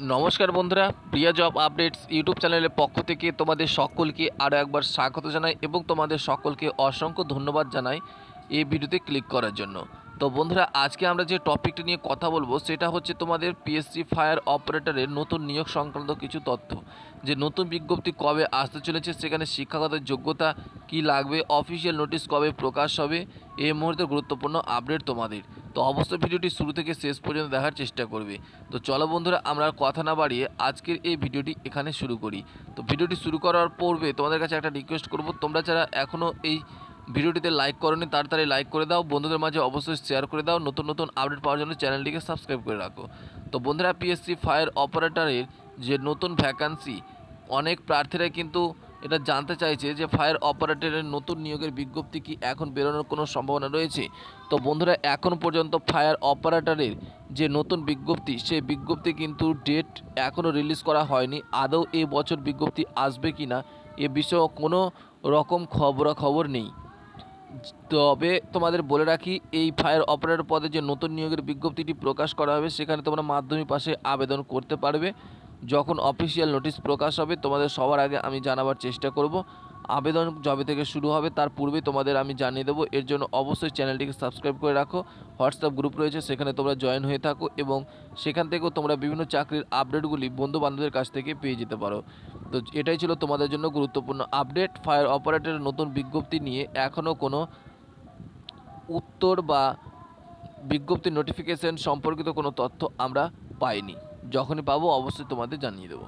নমস্কার বন্ধুরা, প্রিয়া job updates YouTube চ্যানেলের পক্ষ থেকে তোমাদের সকলকে আরও একবার স্বাগত জানাই এবং তোমাদের সকলকে অসংখ্য ধন্যবাদ জানাই এই ভিডিওতে ক্লিক করার জন্য। তো বন্ধুরা, আজকে আমরা যে টপিকটি নিয়ে কথা বলব, সেটা হচ্ছে তোমাদের পিএসসি ফায়ার অপারেটরের নতুন নিয়োগ সংক্রান্ত কিছু তথ্য। যে নতুন বিজ্ঞপ্তি কবে আসতে চলেছে, সেখানে শিক্ষাগত যোগ্যতা কি লাগবে, অফিসিয়াল নোটিশ কবে প্রকাশ হবে, এই মুহূর্তে গুরুত্বপূর্ণ আপডেট তোমাদের। তো অবশ্যই ভিডিওটি শুরু থেকে শেষ পর্যন্ত দেখার চেষ্টা করবে। তো চলো বন্ধুরা, আমরা কথা না বাড়িয়ে আজকের এই ভিডিওটি এখানে শুরু করি। তো ভিডিওটি শুরু করার পূর্বে তোমাদের কাছে একটা রিকোয়েস্ট করব, তোমরা যারা এখনও এই ভিডিওটিতে লাইক করো করনি, তাড়াতাড়ি লাইক করে দাও। বন্ধুদের মাঝে অবশ্যই শেয়ার করে দাও। নতুন নতুন আপডেট পাওয়ার জন্য চ্যানেলটিকে সাবস্ক্রাইব করে রাখো। তো বন্ধুরা পিএসসি ফায়ার অপারেটরের যে নতুন ভ্যাকান্সি অনেক প্রার্থীরা কিন্তু এটা জানতে চাইছে যে ফায়ার অপারেটরের নতুন নিয়োগের বিজ্ঞপ্তি কি এখন বেরোনোর কোনো সম্ভাবনা রয়েছে? তো বন্ধুরা, এখন পর্যন্ত ফায়ার অপারেটরের যে নতুন বিজ্ঞপ্তি, সেই বিজ্ঞপ্তি কিন্তু ডেট এখনও রিলিজ করা হয়নি। আদৌ এই বছর বিজ্ঞপ্তি আসবে কি না, এ বিষয়ে কোনো রকম খবরাখবর নেই। তবে তোমাদের বলে রাখি, এই ফায়ার অপারেটর পদে যে নতুন নিয়োগের বিজ্ঞপ্তিটি প্রকাশ করা হবে, সেখানে তোমরা মাধ্যমিক পাশে আবেদন করতে পারবে। যখন অফিসিয়াল নোটিশ প্রকাশ হবে, তোমাদের সবার আগে আমি জানাবার চেষ্টা করব। আবেদন যবে থেকে শুরু হবে, তার পূর্বেই তোমাদের আমি জানিয়ে দেবো। এর জন্য অবশ্যই চ্যানেলটিকে সাবস্ক্রাইব করে রাখো। হোয়াটসঅ্যাপ গ্রুপ রয়েছে, সেখানে তোমরা জয়েন হয়ে থাকো এবং সেখান থেকেও তোমরা বিভিন্ন চাকরির আপডেটগুলি বন্ধু বান্ধবের কাছ থেকে পেয়ে যেতে পারো। তো এটাই ছিল তোমাদের জন্য গুরুত্বপূর্ণ আপডেট ফায়ার অপারেটরের নতুন বিজ্ঞপ্তি নিয়ে এখনও কোনো উত্তর বা বিজ্ঞপ্তি নোটিফিকেশন সম্পর্কিত কোনো তথ্য আমরা পাইনি। যখনই পাবো অবশ্যই তোমাদের জানিয়ে দেবো।